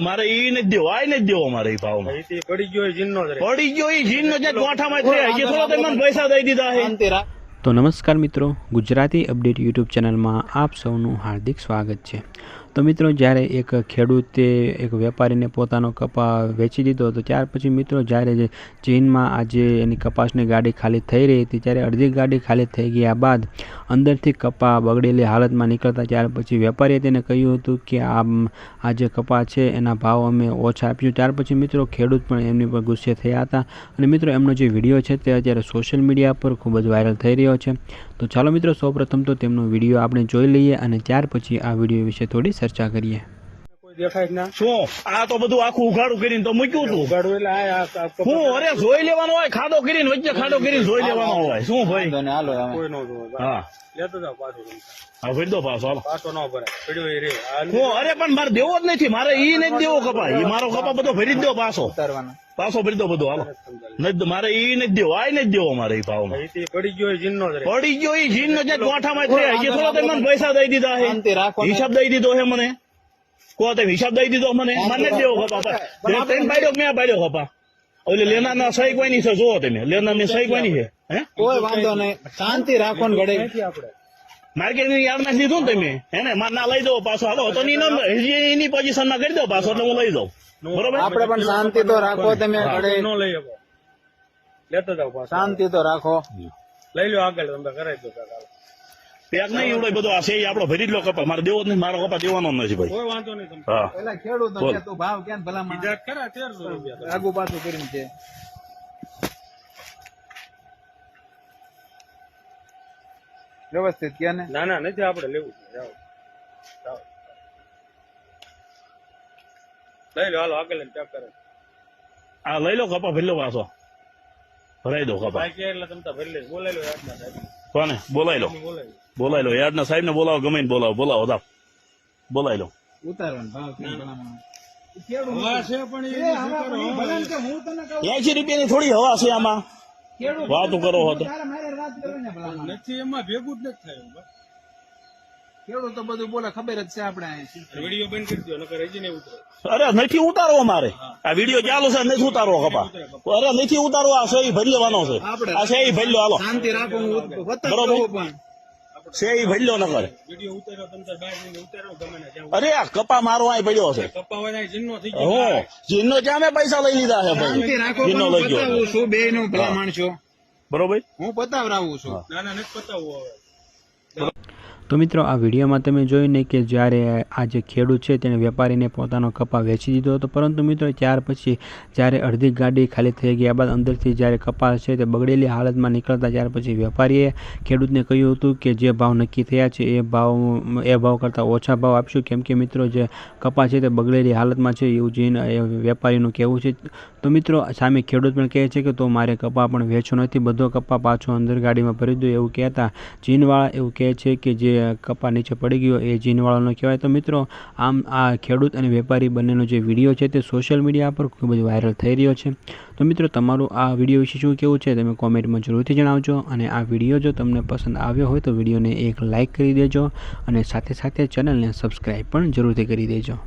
મારે ઈ નથી દેવો આ નથી દેવો મારે ઈ ભાવમાં. પડી ગયો જીનનો જ પડી ગયો ઈ જીનનો જે ગોઠામાં થયા હજી તમે પૈસા દઈ દીધા તો નમસ્કાર મિત્રો ગુજરાતી અપડેટ યુટ્યુબ ચેનલમાં આપ સૌનું હાર્દિક સ્વાગત છે. તો મિત્રો, જ્યારે એક ખેડૂતે એક વેપારીને પોતાનો કપા વેચી દીધો હતો ત્યાર પછી મિત્રો, જ્યારે ચીનમાં આજે એની કપાસની ગાડી ખાલી થઈ રહી હતી, ત્યારે અડધી ગાડી ખાલી થઈ ગયા બાદ અંદરથી કપા બગડેલી હાલતમાં નીકળતા, ત્યાર પછી વેપારીએ તેને કહ્યું હતું કે આ આ જે કપા છે, એના ભાવ અમે ઓછા આપ્યું. ત્યાર પછી મિત્રો, ખેડૂત પણ એમની પર ગુસ્સે થયા હતા. અને મિત્રો, એમનો જે વીડિયો છે, તે અત્યારે સોશિયલ મીડિયા પર ખૂબ જ વાયરલ થઈ રહ્યો છે. તો ચાલો મિત્રો સૌપ્રથમ તો તેમનો વીડિયો આપણે જોઈ લઈએ અને ત્યાર પછી આ વીડિયો વિશે થોડી ચર્ચા કરીએ. દેખાય ના. શું? આ તો બધું આખું ઉઘાડું કરીને તો મૂક્યું હતું ઉગાડું એટલે આ આ- આ કપાસ હું અરે જોઈ લેવાનો હોય ખાડો કરીને વચ્ચે ખાડો કરીને જોઈ લેવાનો હોય. શું ભાઈ? કોઈ નો હા. લેતો જાવ પાછો હા ભરી દો પાછો હાલો. પાછો ન ભરાય. રે. હું અરે પણ મારે દેવો જ નથી. મારે ઈ નથી દેવો કપા ઈ મારો કપા બધો ભરી જ દો પાછો. પાછો ભરી દો બધો હાલો. નથી મારે ઈ નથી દેવો આ નથી દેવો મારે ઈ ભાવ પડી ગયો એ જીનનો જ પડી ગયો ઈ જીનનો જે ગોઠામાં થયા હજી થોડો તમે મને પૈસા દઈ દીધા હે. હિસાબ દઈ દીધો હે મને. કો તમે હિસાબ દઈ દીધો મને? મને દેવો ત્રણ પાડ્યો કે મેં પાડ્યો ખપા ઓલી લેના ના સહી કોઈ ની છે? જોવો તમે. લેના ની સહી કોઈ ની છે? હે? કોઈ વાંધો નહીં. શાંતિ રાખો ને ઘડે માર્કેટની યાદ નાખી દીધું ને તમે? હે ને? માર ના લઈ દો પાછો. હાલો તો ની એની પોઝિશનમાં કરી દો પાછો એટલે હું લઈ દઉં આપણે પણ શાંતિ તો રાખો તમે ઘડી ન લઈ શકો લેતો જાવ શાંતિ તો રાખો. લઈ લો આગળ તમે કરાવી દો કાકા. પેક નહીં એવડો બધો આ છે આપણો ભરી જ લો કપા. મારે દેવો નહીં મારો કપા દેવાનો નથી ભાઈ. કોઈ વાંધો નહીં હા. પેલા ખેડૂતો તું ભાવ કેમ ભલા ખરા તેરસો રૂપિયા આગુ પાછું કરીને છે વ્યવસ્થિત ક્યાં ને? ના ના નથી આપણે લેવું છે. લઈ લો હાલો આગળ ચેક કરે. આ લઈ લો કપા ભરી લો પાછો. ભરાઈ દો કપા કે એટલે તમે તો ભરી લે બોલાવી લો યાદના સાહેબ. કોને? બોલાઈ લો. બોલાઈ લો. ના સાહેબ ને બોલાવો ગમે ને બોલાવો. બોલાવો દાવ બોલાઈ લો. ઉતારવાનો ભાવ એસી રૂપિયાની થોડી હવા છે આમાં. વાતો કરો હો તો. તારે મારે વાત કરવાની ને ભલામણ નથી એમાં ભેગું જ નથી થયું ખેડૂત તો બધું બોલે ખબર જ છે આપણે વીડિયો બંધ કરી દો નકર હજી નહીં ઉતરે. અરે નથી ઉતારવો મારે. આ વીડિયો ચાલુ છે નથી ઉતારવો કપા. અરે નથી ઉતારવો આ સહી ભરી લેવાનો છે. આ સહી ભરી લો હાલો. શાંતિ રાખો હું બરોબર. સહી ભરી લો નકર અરે આ કપા મારો અહીં પડ્યો છે. જીનો હું જીનનો જ્યાં મેં પૈસા લઈ લીધા છે ભાઈ? રાખો જીનનો લઈ ગયો છું. બે નું ભલામણ છો. બરોબર? હું પતાવરાવું છું. ના ના નથી પતાવવું હવે. તો મિત્રો, આ વિડીયોમાં તમે જોઈને કે જ્યારે આ જે ખેડૂત છે તેણે વેપારીને પોતાનો કપા વેચી દીધો હતો. પરંતુ મિત્રો, ત્યાર પછી જ્યારે અડધી ગાડી ખાલી થઈ ગયા બાદ અંદરથી જ્યારે કપાસ છે તે બગડેલી હાલતમાં નીકળતા ત્યાર પછી વેપારીએ ખેડૂતને કહ્યું હતું કે જે ભાવ નક્કી થયા છે એ ભાવ એ ભાવ કરતાં ઓછા ભાવ આપશું. કેમ કે મિત્રો, જે કપા છે તે બગડેલી હાલતમાં છે એવું જઈને વેપારીનું કહેવું છે. તો મિત્રો, સામે ખેડૂત પણ કહે છે કે, તો મારે કપા પણ વેચવો નથી. બધો કપા પાછો અંદર ગાડીમાં ભરી દો એવું કહેતા જીનવાળા એવું કહે છે કે, જે કપા નીચે પડી ગયો એ જીનવાળાનો કહેવાય. તો મિત્રો, આમ આ ખેડૂત અને વેપારી બંનેનો જે વીડિયો છે તે સોશિયલ મીડિયા પર ખૂબ જ વાયરલ થઈ રહ્યો છે. તો મિત્રો, તમારું આ વીડિયો વિશે શું કેવું છે તમે કોમેન્ટમાં જરૂરથી જણાવજો અને આ વીડિયો જો તમને પસંદ આવ્યો હોય તો વિડીયોને એક લાઇક કરી દેજો અને સાથે સાથે ચેનલને સબસ્ક્રાઈબ પણ જરૂરથી કરી દેજો.